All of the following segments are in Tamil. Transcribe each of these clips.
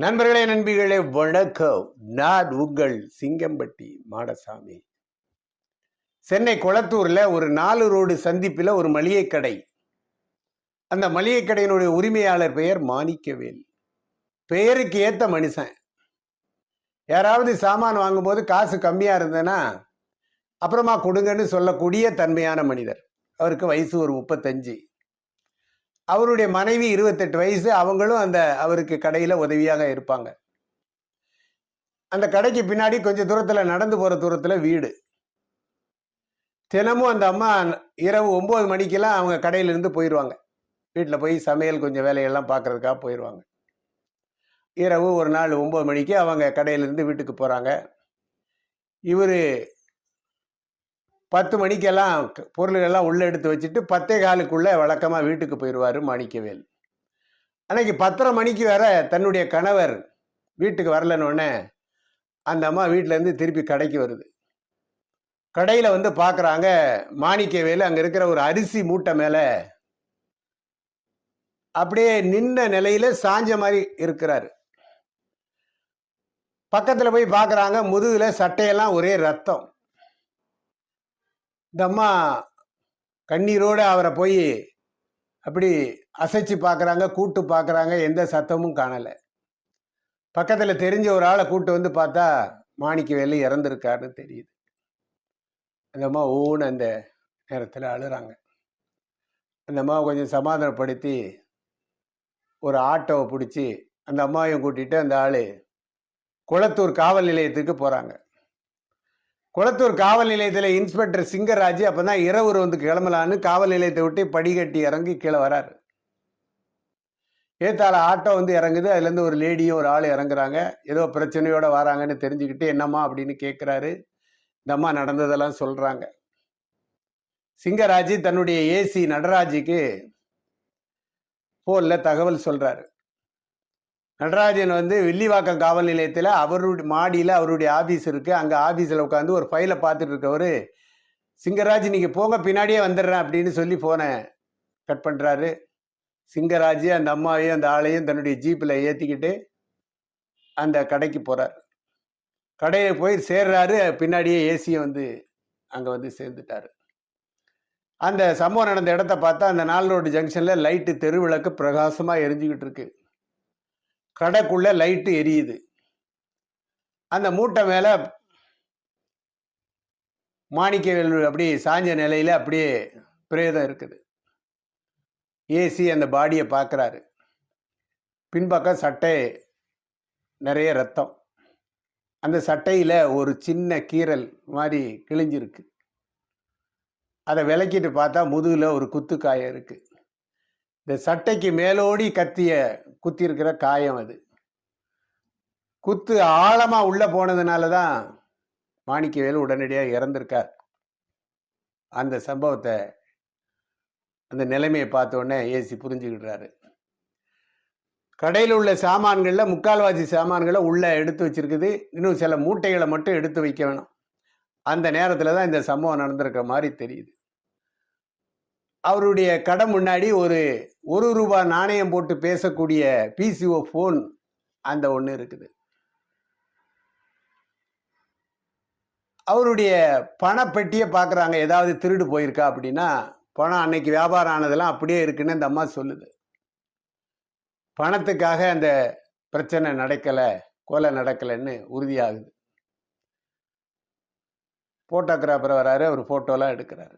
நண்பர்களே நண்பிகளே வணக்கம். நான் உங்கள் சிங்கம்பட்டி மாடசாமி. சென்னை கொளத்தூர்ல ஒரு நாலு ரோடு சந்திப்பில் ஒரு மளிகை கடை அந்த மளிகை கடையினுடைய உரிமையாளர் பெயர் மாணிக்கவேல். பெயருக்கு ஏத்த மனுஷன். யாராவது சாமான் வாங்கும்போது காசு கம்மியா இருந்ததுன்னா அப்புறமா கொடுங்கன்னு சொல்லக்கூடிய தன்மையான மனிதர். அவருக்கு வயசு ஒரு முப்பத்தஞ்சு. அவருடைய மனைவி இருபத்தெட்டு வயசு அவங்களும் அந்த அவருக்கு கடையில் உதவியாக இருப்பாங்க. அந்த கடைக்கு பின்னாடி கொஞ்சம் தூரத்தில் நடந்து போகிற தூரத்தில் வீடு. தினமும் அந்த அம்மா இரவு ஒம்பது மணிக்கெல்லாம் அவங்க கடையிலேருந்து போயிடுவாங்க வீட்டில் போய் சமையல் கொஞ்சம் வேலையெல்லாம் பார்க்கறதுக்காக போயிடுவாங்க இரவு ஒரு நாள் ஒம்பது மணிக்கு அவங்க கடையிலேருந்து வீட்டுக்கு போகிறாங்க இவர் பத்து மணிக்கெல்லாம் க- உள்ளே எடுத்து வச்சுட்டு பத்தே காலுக்குள்ளே வழக்கமாக வீட்டுக்கு போயிடுவார் மாணிக்கவேல். அன்னைக்கு பத்தரை மணிக்கு வர தன்னுடைய கணவர் வீட்டுக்கு வரலன்னொடனே அந்த அம்மா வீட்டிலேருந்து திருப்பி கடைக்கு வருது. கடையில் வந்து பார்க்குறாங்க மாணிக்கவேல் அங்கே இருக்கிற ஒரு அரிசி மூட்டை மேலே அப்படியே நின்ன நிலையில் சாஞ்ச மாதிரி இருக்கிறாரு. பக்கத்தில் போய் பார்க்குறாங்க முதுகில் சட்டையெல்லாம் ஒரே ரத்தம். இந்த அம்மா கண்ணீரோடு அவரை போய் அப்படி அசைச்சு பார்க்குறாங்க கூட்டு பார்க்குறாங்க எந்த சத்தமும் காணலை. பக்கத்தில் தெரிஞ்ச ஒரு ஆளை கூட்டு வந்து பார்த்தா மாணிக்க வேலை இறந்துருக்காருன்னு தெரியுது. அந்த அம்மா ஓன்னு அந்த நேரத்தில் அழுறாங்க. அந்த அம்மாவை கொஞ்சம் சமாதானப்படுத்தி ஒரு ஆட்டோவை பிடிச்சி அந்த அம்மாவையும் கூட்டிகிட்டு அந்த ஆள் குளத்தூர் காவல் நிலையத்துக்கு போகிறாங்க குளத்தூர் காவல் நிலையத்தில் இன்ஸ்பெக்டர் சிங்கராஜ் அப்போ தான் இரவு வந்து கிளம்பலான்னு காவல் நிலையத்தை விட்டு படிகட்டி இறங்கி கீழே வராரு. ஏத்தால ஆட்டோ வந்து இறங்குது. அதுலேருந்து ஒரு லேடியும் ஒரு ஆள் இறங்குறாங்க. ஏதோ பிரச்சனையோடு வராங்கன்னு தெரிஞ்சுக்கிட்டு என்னம்மா அப்படின்னு கேட்குறாரு இந்த அம்மா நடந்ததெல்லாம் சொல்கிறாங்க சிங்கராஜ் தன்னுடைய ஏசி நடராஜுக்கு ஃபோனில் தகவல் சொல்கிறாரு நடராஜன் வந்து வில்லிவாக்கம் காவல் நிலையத்தில் அவருடைய மாடியில் அவருடைய ஆஃபீஸ் இருக்குது அங்கே ஆஃபீஸில் உட்காந்து ஒரு ஃபைலை பார்த்துட்டு இருக்கவர் சிங்கராஜ் நீங்கள் போங்க பின்னாடியே வந்துடுறேன் அப்படின்னு சொல்லி ஃபோனை கட் பண்ணுறாரு சிங்கராஜ் அந்த அம்மாவையும் அந்த ஆளையும் தன்னுடைய ஜீப்பில் ஏற்றிக்கிட்டு அந்த கடைக்கு போகிறார் கடையை போய் சேர்றாரு. பின்னாடியே ஏசியை வந்து அங்கே வந்து சேர்ந்துட்டாரு. அந்த சம்பவம் நடந்த இடத்த பார்த்தா அந்த நாள் ரோடு ஜங்ஷனில் லைட்டு தெருவிளக்கு பிரகாசமாக எரிஞ்சுக்கிட்டு இருக்குது கடைக்குள்ள லைட்டு எரியுது. அந்த மூட்டை மேலே மாணிக்கவேல் அப்படி சாஞ்ச நிலையில அப்படியே பிரேதம் இருக்குது. ஏசி அந்த பாடியை பார்க்குறாரு பின்பக்கம் சட்டை நிறைய ரத்தம். அந்த சட்டையில் ஒரு சின்ன கீறல் மாதிரி கிழிஞ்சிருக்கு. அதை விளக்கிட்டு பார்த்தா முதுகில் ஒரு குத்து காயம் இந்த சட்டைக்கு மேலோடி கத்திய குத்தியிருக்கிற காயம் அது. குத்து ஆழமாக உள்ளே போனதுனால தான் மாணிக்கவேல் உடனடியாக இறந்திருக்கார். அந்த சம்பவத்தை அந்த நிலைமையை பார்த்தோன்னே ஏசி புரிஞ்சுக்கிடுறாரு. கடையில் உள்ள சாமான்களில் முக்கால்வாசி சாமான்களை உள்ளே எடுத்து வச்சிருக்குது. இன்னும் சில மூட்டைகளை மட்டும் எடுத்து வைக்க வேணும். அந்த நேரத்தில் தான் இந்த சம்பவம் நடந்திருக்கிற மாதிரி தெரியுது. அவருடைய கடை முன்னாடி ஒரு ஒரு ரூபாய் நாணயம் போட்டு பேசக்கூடிய பிசிஓ ஃபோன் அந்த ஒன்று இருக்குது. அவருடைய பணப்பெட்டியை பார்க்குறாங்க. ஏதாவது திருடு போயிருக்கா அப்படின்னா பணம் அன்னைக்கு வியாபாரம் ஆனதெல்லாம் அப்படியே இருக்குன்னு அந்த அம்மா சொல்லுது. பணத்துக்காக அந்த பிரச்சனை நடக்கலை கொலை நடக்கலைன்னு உறுதியாகுது. ஃபோட்டோகிராஃபர் வராரு அவர் ஃபோட்டோலாம் எடுக்கிறாரு.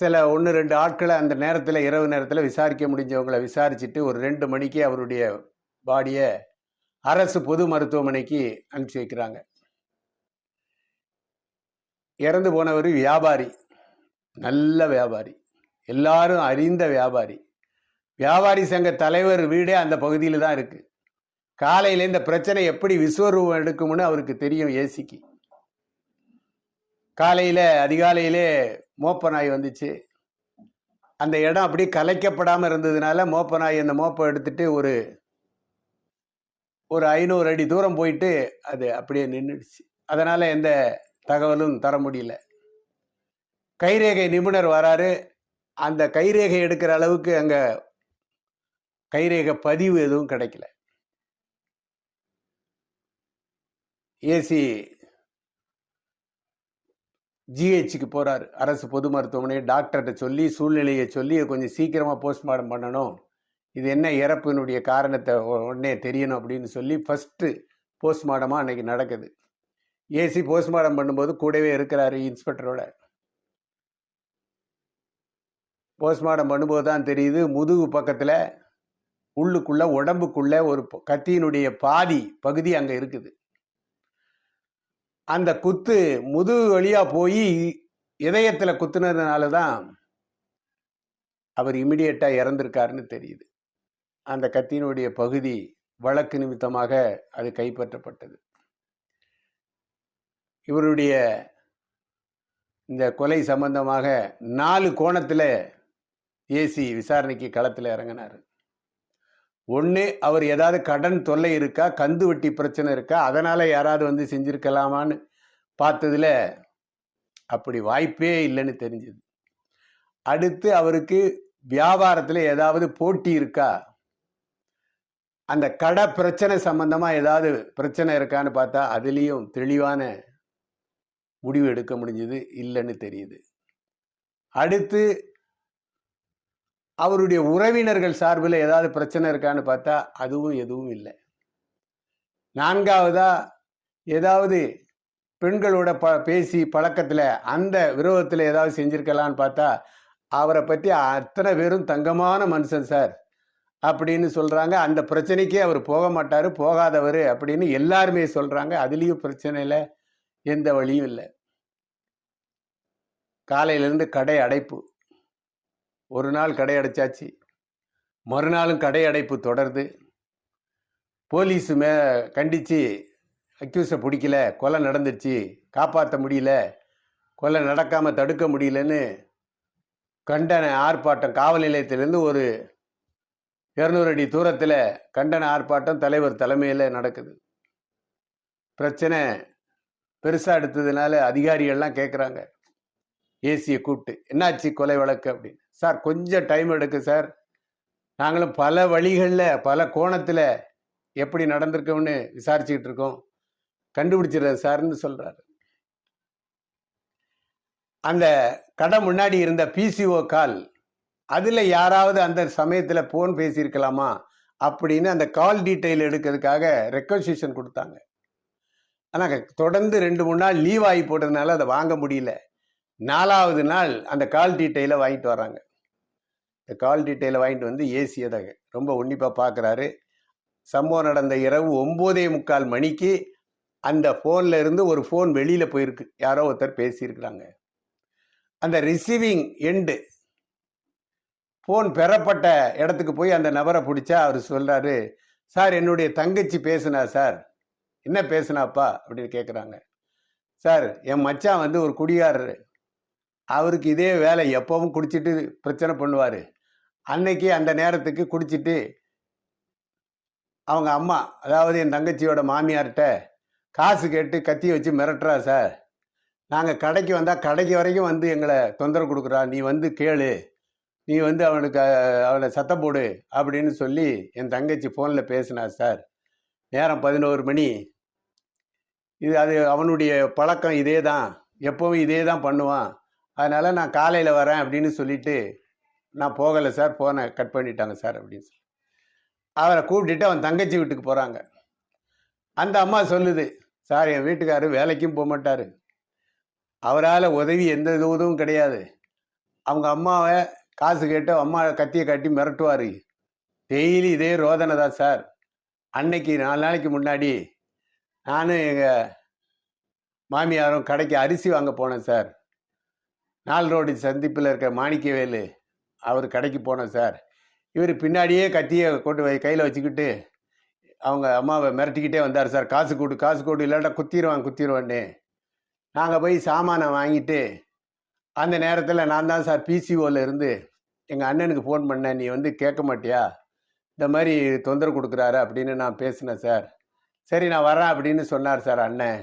சில ஒன்று ரெண்டு ஆட்களை அந்த நேரத்தில் இரவு நேரத்தில் விசாரிக்க முடிஞ்சவங்களை விசாரிச்சுட்டு ஒரு ரெண்டு மணிக்கு அவருடைய பாடியை அரசு பொது மருத்துவமனைக்கு அனுப்பிச்சி வைக்கிறாங்க. இறந்து போனவர் வியாபாரி. நல்ல வியாபாரி. எல்லாரும் அறிந்த வியாபாரி. வியாபாரி சங்க தலைவர் வீடே அந்த பகுதியில் தான் இருக்குது காலையில் இந்த பிரச்சனை எப்படி விஸ்வரூபம் எடுக்கும்னு அவருக்கு தெரியும் ஏசிக்கு. காலையில் அதிகாலையிலே மோப்ப நாய் வந்துச்சு. அந்த இடம் அப்படியே கலைக்கப்படாமல் இருந்ததுனால மோப்ப நாய் அந்த மோப்பை எடுத்துட்டு ஒரு ஒரு ஐநூறு அடி தூரம் போயிட்டு அது அப்படியே நின்றுடுச்சு அதனால் எந்த தகவலும் தர முடியல. கைரேகை நிபுணர் வராரு. அந்த கைரேகை எடுக்கிற அளவுக்கு அங்கே கைரேகை பதிவு எதுவும் கிடைக்கல. ஏசி ஜிஹெச்சுக்கு போகிறார் அரசு பொது மருத்துவமனை டாக்டர்கிட்ட சொல்லி சூழ்நிலையை சொல்லி கொஞ்சம் சீக்கிரமாக போஸ்ட்மார்ட்டம் பண்ணணும். இது என்ன இறப்பினுடைய காரணத்தை உடனே தெரியணும் அப்படின்னு சொல்லி ஃபஸ்ட்டு போஸ்ட்மார்ட்டமாக அன்னைக்கு நடக்குது. ஏசி போஸ்ட்மார்ட்டம் பண்ணும்போது கூடவே இருக்கிறாரு இன்ஸ்பெக்டரோட போஸ்ட்மார்ட்டம் பண்ணும்போது தான் தெரியுது முதுகு பக்கத்தில் உள்ளுக்குள்ளே உடம்புக்குள்ளே ஒரு கத்தியினுடைய பாதி பகுதி அங்கே இருக்குது. அந்த குத்து முதுகு வழியா போய் இதயத்துல குத்துனதுனால தான் அவர் இமிடியேட்டாக இறந்திருக்காருன்னு தெரியுது. அந்த கத்தியினுடைய பகுதி வழக்கு நிமித்தமாக அது கைப்பற்றப்பட்டது. இவருடைய இந்த கொலை சம்பந்தமாக நாலு கோணத்தில் ஏசி விசாரணைக்கு களத்தில் இறங்கினார். ஒன்று அவர் ஏதாவது கடன் தொல்லை இருக்கா கந்து வட்டி பிரச்சனை இருக்கா அதனால் யாராவது வந்து செஞ்சுருக்கலாமான்னு பார்த்ததுல அப்படி வாய்ப்பே இல்லைன்னு தெரிஞ்சுது. அடுத்து அவருக்கு வியாபாரத்தில் ஏதாவது போட்டி இருக்கா? அந்த கடை பிரச்சனை சம்பந்தமாக ஏதாவது பிரச்சனை இருக்கான்னு பார்த்தா அதுலேயும் தெளிவான முடிவு எடுக்க முடிஞ்சது இல்லைன்னு தெரியுது. அடுத்து அவருடைய உறவினர்கள் சார்பில் ஏதாவது பிரச்சனை இருக்கான்னு பார்த்தா அதுவும் எதுவும் இல்லை. நான்காவதா ஏதாவது பெண்களோட ப பேசி பழக்கத்தில் அந்த விரோதத்தில் ஏதாவது செஞ்சுருக்கலான்னு பார்த்தா அவரை பற்றி அத்தனை பேரும் தங்கமான மனுஷன் சார் அப்படின்னு சொல்கிறாங்க அந்த பிரச்சனைக்கே அவர் போக மாட்டார் போகாதவர் அப்படின்னு எல்லாருமே சொல்கிறாங்க அதுலேயும் பிரச்சனை இல்லை எந்த வழியும் இல்லை. காலையிலேருந்து கடை அடைப்பு. ஒரு நாள் கடை அடைச்சாச்சு. மறுநாளும் கடை அடைப்பு தொடருது. போலீஸு மே கண்டித்து அக்யூஸை பிடிக்கல கொலை நடந்துருச்சு காப்பாற்ற முடியல கொலை நடக்காமல் தடுக்க முடியலன்னு கண்டன ஆர்ப்பாட்டம் காவல் நிலையத்திலேருந்து ஒரு இரநூறு அடி தூரத்தில் கண்டன ஆர்ப்பாட்டம் தலைவர் தலைமையில் நடக்குது. பிரச்சனை பெருசாக எடுத்ததுனால அதிகாரிகள்லாம் கேட்குறாங்க ஏசியை கூப்பிட்டு என்னாச்சு கொலை வழக்கு? அப்படின்னு. சார் கொஞ்சம் டைம் எடுக்கு சார். நாங்களும் பல வழிகளில் பல கோணத்தில் எப்படி நடந்திருக்கோம்னு விசாரிச்சுக்கிட்டு இருக்கோம். கண்டுபிடிச்சிடுறேன் சார்னு சொல்கிறாரு அந்த கடை முன்னாடி இருந்த பிசிஓ கால் அதில் யாராவது அந்த சமயத்தில் ஃபோன் பேசியிருக்கலாமா? அப்படின்னு அந்த கால் டீட்டெயில் எடுக்கிறதுக்காக ரெக்வசிஷன் கொடுத்தாங்க. ஆனால் தொடர்ந்து ரெண்டு மூணு நாள் லீவ் ஆகி போட்டதுனால அதை வாங்க முடியல. நாலாவது நாள் அந்த கால் டீட்டெயிலை வாங்கிட்டு வராங்க இந்த கால் டீட்டெயிலை வாங்கிட்டு வந்து ஏசி ரொம்ப உன்னிப்பாக பார்க்குறாரு சம்பவம் நடந்த இரவு ஒம்போதே முக்கால் மணிக்கு அந்த ஃபோனில் இருந்து ஒரு ஃபோன் வெளியில் போயிருக்கு. யாரோ ஒருத்தர் பேசியிருக்கிறாங்க. அந்த ரிசீவிங் எண்டு ஃபோன் பெறப்பட்ட இடத்துக்கு போய் அந்த நபரை பிடிச்சா அவர் சொல்கிறாரு சார் என்னுடைய தங்கச்சி பேசுனா சார். என்ன பேசுனாப்பா? அப்படின்னு கேட்குறாங்க சார் என் மச்சான் வந்து ஒரு குடிகாரர். அவருக்கு இதே வேலை எப்போவும் குடிச்சிட்டு பிரச்சனை பண்ணுவார். அன்னைக்கு அந்த நேரத்துக்கு குடிச்சிட்டு அவங்க அம்மா அதாவது என் தங்கச்சியோட மாமியார்கிட்ட காசு கேட்டு கத்தி வச்சு மிரட்டுறா சார். நாங்கள் கடைக்கு வந்தால் கடைக்கு வரைக்கும் வந்து எங்களை தொந்தரவு கொடுக்குறா. நீ வந்து கேளு. நீ வந்து அவனுக்கு அவனை சத்தம் போடு அப்படின்னு சொல்லி என் தங்கச்சி ஃபோனில் பேசினா சார். நேரம் பதினோரு மணி. இது அது அவனுடைய பழக்கம் இதே தான் எப்பவும் இதே தான் பண்ணுவான். அதனால் நான் காலையில் வரேன் அப்படின்னு சொல்லிட்டு நான் போகலை சார். ஃபோனை கட் பண்ணிட்டாங்க சார் அப்படின்னு சொல்லி. அவரை கூப்பிட்டுட்டு அவன் தங்கச்சி வீட்டுக்கு போகிறாங்க அந்த அம்மா சொல்லுது சார் என் வீட்டுக்காரர் வேலைக்கும் போக மாட்டார். அவரால் உதவி எந்த உதவும் கிடையாது. அவங்க அம்மாவை காசு கேட்டு அம்மா கத்தியை காட்டி மிரட்டுவார். டெய்லி இதே ரோதனை தான் சார். அன்னைக்கு நாலு நாளைக்கு முன்னாடி நானும் எங்கள் மாமியாரும் கடைக்கு அரிசி வாங்க போனேன் சார். நாள் ரோடு சந்திப்பில் இருக்க மாணிக்கவேலு அவர் கடைக்கு போனோம் சார். இவர் பின்னாடியே கத்தியை கொண்டு போய் கையில் வச்சுக்கிட்டு அவங்க அம்மாவை மிரட்டிக்கிட்டே வந்தார் சார். காசு கொடு காசு கொடு இல்லாட்டா குத்திடுவான் குத்திடுவான்னு நாங்கள் போய் சாமானை வாங்கிட்டு அந்த நேரத்தில் நான் தான் சார் பிசிஓவில் இருந்து எங்கள் அண்ணனுக்கு ஃபோன் பண்ணேன் நீ வந்து கேட்க மாட்டியா? இந்த மாதிரி தொந்தரவு கொடுக்குறாரு அப்படின்னு நான் பேசினேன் சார். சரி நான் வரேன் அப்படின்னு சொன்னார் சார் அண்ணன்.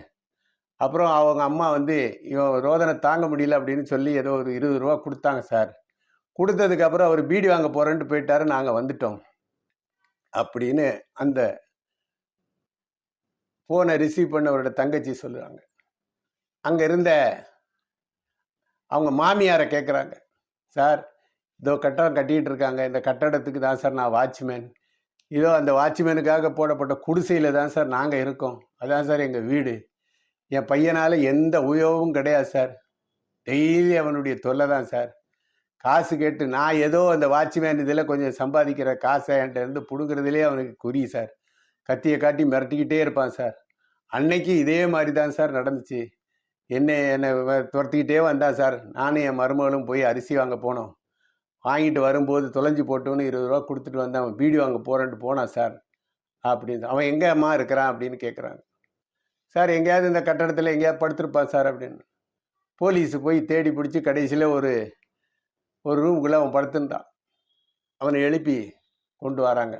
அப்புறம் அவங்க அம்மா வந்து இவன் ரோதனை தாங்க முடியல அப்படின்னு சொல்லி ஏதோ ஒரு இருபது ரூபா கொடுத்தாங்க சார். கொடுத்ததுக்கப்புறம் அவர் பீடி வாங்க போகிறேன்ட்டு போயிட்டாரு நாங்கள் வந்துட்டோம். அப்படின்னு அந்த ஃபோனை ரிசீவ் பண்ணவரோட தங்கச்சி சொல்லுவாங்க அங்கே இருந்த அவங்க மாமியாரை கேட்குறாங்க சார் இதோ கட்டடம் கட்டிக்கிட்டு இருக்காங்க. இந்த கட்டடத்துக்கு தான் சார் நான் வாட்ச்மேன். இதோ அந்த வாட்ச்மேனுக்காக போடப்பட்ட குடிசையில் தான் சார் நாங்கள் இருக்கோம். அதான் சார் எங்கள் வீடு. என் பையனால் எந்த உபயோகமும் கிடையாது சார். டெய்லி அவனுடைய தொல்லை தான் சார். காசு கேட்டு நான் ஏதோ அந்த வாட்ச்மேன் இதில் கொஞ்சம் சம்பாதிக்கிற காசை என்கிட்ட இருந்து அவனுக்கு குறி சார். கத்தியை காட்டி மிரட்டிக்கிட்டே இருப்பான் சார். அன்னைக்கு இதே மாதிரி தான் சார் நடந்துச்சு. என்னை என்னை துரத்திக்கிட்டே வந்தான் சார். நானும் என் மருமகளும் போய் அரிசி வாங்க போனோம். வாங்கிட்டு வரும்போது தொலைஞ்சு போட்டோன்னு இருபது ரூபா கொடுத்துட்டு வந்தேன். அவன் வீடியோ வாங்க போகிறேன்ட்டு போனான் சார். அப்படின்னு அவன் எங்கே அம்மா இருக்கிறான் அப்படின்னு கேட்குறாங்க சார் எங்கேயாவது இந்த கட்டடத்தில் எங்கேயாவது படுத்திருப்பான் சார் அப்படின்னு. போலீஸு போய் தேடி பிடிச்சி கடைசியில் ஒரு ஒரு ரூமுக்குள்ளே அவன் படுத்திருந்தான். அவனை எழுப்பி கொண்டு வராங்க.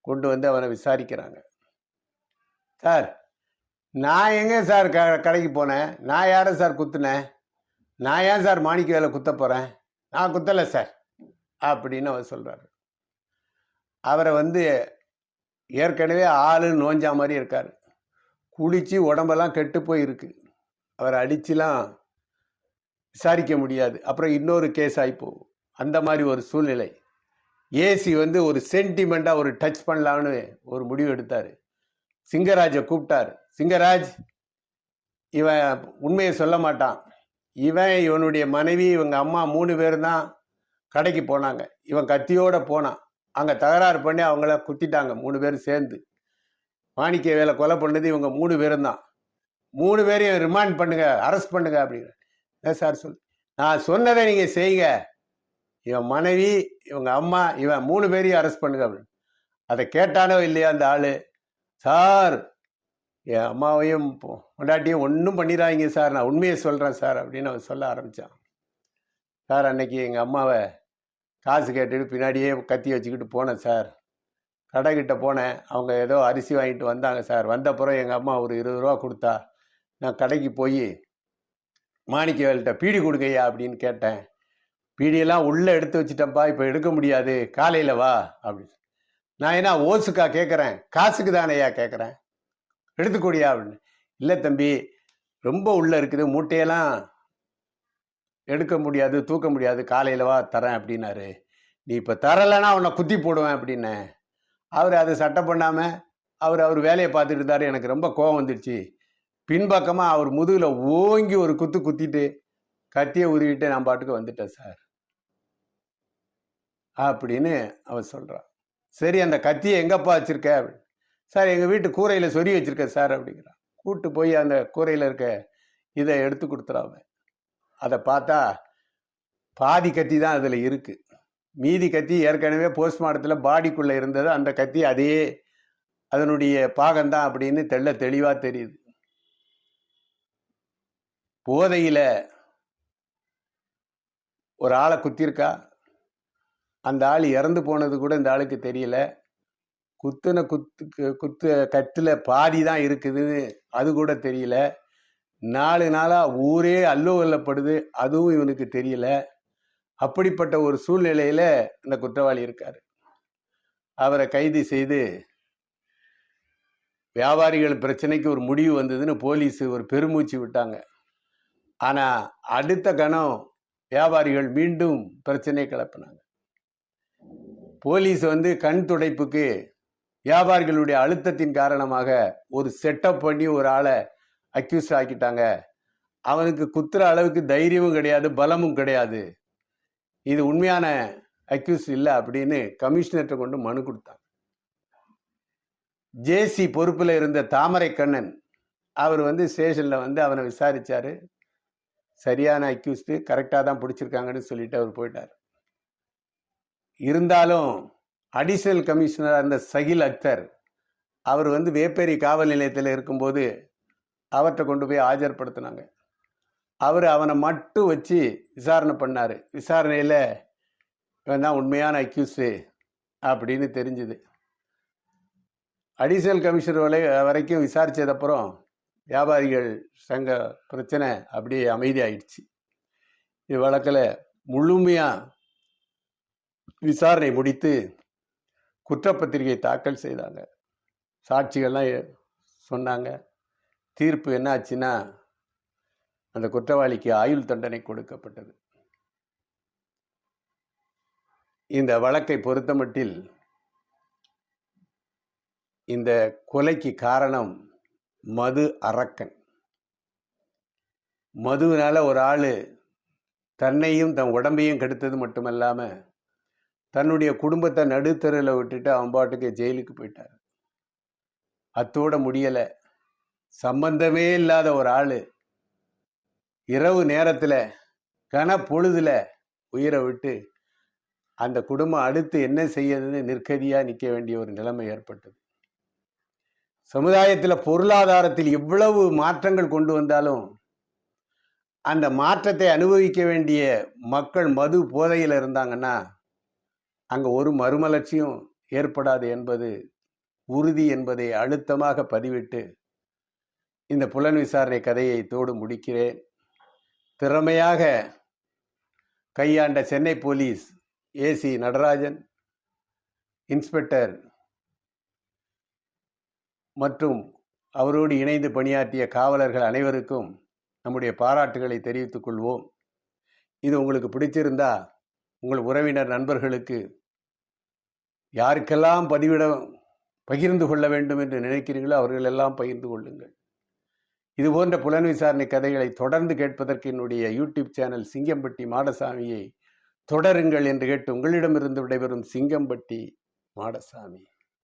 கொண்டு வந்து அவனை விசாரிக்கிறாங்க. சார் நான் எங்கே சார் க கடைக்கு போனேன்? நான் யாரை சார் குத்துனேன்? நான் ஏன் சார் மாணிக்க வேலை குத்த போகிறேன் நான் குத்தலை சார் அப்படின்னு அவர் சொல்கிறாரு அவரை வந்து ஏற்கனவே ஆளு நோஞ்சா மாதிரி இருக்கார். குளித்து உடம்பெல்லாம் கெட்டு போயிருக்கு. அவரை அடிச்சுலாம் விசாரிக்க முடியாது. அப்புறம் இன்னொரு கேஸ் ஆகிப்போ அந்த மாதிரி ஒரு சூழ்நிலை. ஏசி வந்து ஒரு சென்டிமெண்ட்டாக ஒரு டச் பண்ணலான்னு ஒரு முடிவு எடுத்தார். சிங்கராஜை கூப்பிட்டார். சிங்கராஜ் இவன் உண்மையை சொல்ல மாட்டான். இவன் இவனுடைய மனைவி இவங்க அம்மா மூணு பேர் தான் கடைக்கு போனாங்க. இவன் கத்தியோடு போனான். அங்கே தகராறு பண்ணி அவங்கள குத்திட்டாங்க மூணு பேரும் சேர்ந்து. மாணிக்க வேலை கொலை பண்ணது இவங்க மூணு பேரும் தான் மூணு பேரையும் ரிமாண்ட் பண்ணுங்க அரெஸ்ட் பண்ணுங்க அப்படின்னு. என்ன சார் சொல் நான் சொன்னதை நீங்கள் செய்யுங்க. இவன் மனைவி இவங்க அம்மா இவன் மூணு பேரையும் அரெஸ்ட் பண்ணுங்க அப்படின்னு. அதை கேட்டானோ இல்லையா அந்த ஆளு. சார் என் அம்மாவையும் பொண்டாட்டியும் ஒன்றும் பண்ணிடாதீங்க சார் நான் உண்மையை சொல்கிறேன் சார் அப்படின்னு அவன் சொல்ல ஆரம்பித்தான் சார் அன்னைக்கு எங்கள் அம்மாவை காசு கேட்டுட்டு பின்னாடியே கத்தி வச்சுக்கிட்டு போனேன் சார் கடைக்கிட்ட போனேன். அவங்க ஏதோ அரிசி வாங்கிட்டு வந்தாங்க சார். வந்தப்புறம் எங்கள் அம்மா ஒரு இருபது ரூபா கொடுத்தா நான் கடைக்கு போய் மாணிக்கவேல்கிட்ட பீடி கொடுங்கய்யா அப்படின்னு கேட்டேன். பீடியெல்லாம் உள்ளே எடுத்து வச்சிட்டேன்ப்பா இப்போ எடுக்க முடியாது. காலையில் வா அப்படின்னு. நான் என்ன ஓசுக்கா கேட்குறேன் காசுக்கு தானேயா கேட்குறேன் எடுத்துக்கூடியா அப்படின்னு. இல்லை தம்பி ரொம்ப உள்ளே இருக்குது. மூட்டையெல்லாம் எடுக்க முடியாது தூக்க முடியாது. காலையில் வா தரேன் அப்படின்னாரு. நீ இப்போ தரலைன்னா உன்னை குத்தி போடுவேன் அப்படின்னேன். அவர் அதை சட்டை பண்ணாமல் அவர் அவர் வேலையை பார்த்துட்டு இருந்தார். எனக்கு ரொம்ப கோவம் வந்துடுச்சு. பின்பக்கமாக அவர் முதுகில் ஓங்கி ஒரு குத்து குத்திட்டு கத்தியை உருவிட்டு நான் பாட்டுக்கு வந்துட்டேன் சார். அப்படின்னு அவர் சொல்கிறான் சரி அந்த கத்தியை எங்கப்பா வச்சுருக்க? அப்படின்னு சார் எங்கள் வீட்டு கூரையில் சொறி வச்சுருக்கேன் சார் அப்படிங்கிறான். கூட்டு போய் அந்த கூரையில் இருக்க இதை எடுத்து கொடுத்துறாங்க அதை பார்த்தா பாதி கத்தி தான் அதில் இருக்குது மீதி கத்தி ஏற்கனவே போஸ்ட்மார்ட்டத்தில் பாடிக்குள்ளே இருந்தது. அந்த கத்தி அதே அதனுடைய பாகம்தான் அப்படின்னு தெள்ள தெளிவாக தெரியுது. போதையில் ஒரு ஆளை குத்திருக்கா? அந்த ஆள் இறந்து போனது கூட இந்த ஆளுக்கு தெரியல. குத்துன குத்து குத்து கத்தில் பாதி தான் இருக்குதுன்னு அது கூட தெரியல. நாலு நாளாக ஊரே அல்லோகல்லப்படுது அதுவும் இவனுக்கு தெரியல. அப்படிப்பட்ட ஒரு சூழ்நிலையில் இந்த குற்றவாளி இருக்கார். அவரை கைது செய்து வியாபாரிகள் பிரச்சனைக்கு ஒரு முடிவு வந்ததுன்னு போலீஸ் ஒரு பெருமூச்சு விட்டாங்க. ஆனால் அடுத்த கணம் வியாபாரிகள் மீண்டும் பிரச்சனை கிளப்பினாங்க. போலீஸ் வந்து கண் துடைப்புக்கு வியாபாரிகளுடைய அழுத்தத்தின் காரணமாக ஒரு செட்டப் பண்ணி ஒரு ஆளை அக்யூஸ் ஆக்கிட்டாங்க. அவனுக்கு குத்துற அளவுக்கு தைரியமும் கிடையாது பலமும் கிடையாது. இது உண்மையான அக்யூஸ் இல்லை அப்படின்னு கமிஷனர்கிட்ட கொண்டு மனு கொடுத்தாங்க. ஜேசி பொறுப்பில் இருந்த தாமரை கண்ணன் அவர் வந்து ஸ்டேஷனில் வந்து அவனை விசாரித்தார் சரியான அக்யூஸ்டு கரெக்டாக தான் பிடிச்சிருக்காங்கன்னு சொல்லிட்டு அவர் போயிட்டார். இருந்தாலும் அடிஷனல் கமிஷனராக இருந்த சகில் அக்தர் அவர் வந்து வேப்பேரி காவல் நிலையத்தில் இருக்கும்போது அவர்கிட்ட கொண்டு போய் ஆஜர்படுத்தினாங்க. அவர் அவனை மட்டும் வச்சு விசாரணை பண்ணார். விசாரணையில் இவன் தான் உண்மையான அக்யூஸு அப்படின்னு தெரிஞ்சுது. அடிஷனல் கமிஷனர் வரை வரைக்கும் விசாரித்ததப்புறம் வியாபாரிகள் சங்க பிரச்சனை அப்படியே அமைதியாயிடுச்சு. இது வழக்கில் முழுமையாக விசாரணை முடித்து குற்றப்பத்திரிகை தாக்கல் செய்தாங்க. சாட்சிகள்லாம் சொன்னாங்க. தீர்ப்பு என்ன ஆச்சுன்னா அந்த குற்றவாளிக்கு ஆயுள் தண்டனை கொடுக்கப்பட்டது. இந்த வழக்கை பொறுத்தமட்டில் இந்த கொலைக்கு காரணம் மது அரக்கன். மதுவினால ஒரு ஆள் தன்னையும் தன் உடம்பையும் கெடுத்தது மட்டுமல்லாமல் தன்னுடைய குடும்பத்தை நடுத்தருவில் விட்டுட்டு அவன் பாட்டுக்கு ஜெயிலுக்கு போயிட்டார். அத்தோட முடியலை. சம்பந்தமே இல்லாத ஒரு ஆள் இரவு நேரத்தில் கன பொழுதில் உயிரை விட்டு அந்த குடும்பம் அடுத்து என்ன செய்யறதுன்னு நிற்கதியாக நிற்க வேண்டிய ஒரு நிலைமை ஏற்பட்டது. சமுதாயத்தில் பொருளாதாரத்தில் இவ்வளவு மாற்றங்கள் கொண்டு வந்தாலும் அந்த மாற்றத்தை அனுபவிக்க வேண்டிய மக்கள் மது போதையில் இருந்தாங்கன்னா அங்கே ஒரு மறுமலர்ச்சியும் ஏற்படாது என்பது உறுதி என்பதை அழுத்தமாக பதிவிட்டு இந்த புலன் விசாரணை கதையை தோடு முடிக்கிறேன். திறமையாக கையாண்ட Chennai police AC Natarajan inspector மற்றும் அவரோடு இணைந்து பணியாற்றிய காவலர்கள் அனைவருக்கும் நம்முடைய பாராட்டுகளை தெரிவித்துக் கொள்வோம். இது உங்களுக்கு பிடிச்சிருந்தா உங்கள் உறவினர் நண்பர்களுக்கு யாருக்கெல்லாம் பதிவிட பகிர்ந்து கொள்ள வேண்டும் என்று நினைக்கிறீர்களோ அவர்கள் எல்லாம் பகிர்ந்து கொள்ளுங்கள். இது போன்ற புலன் விசாரணை கதைகளை தொடர்ந்து கேட்பதற்கு என்னுடைய யூடியூப் சேனல் சிங்கம்பட்டி மாடசாமியை தொடருங்கள் என்று கேட்டு உங்களிடமிருந்து விடைபெறும் சிங்கம்பட்டி மாடசாமி.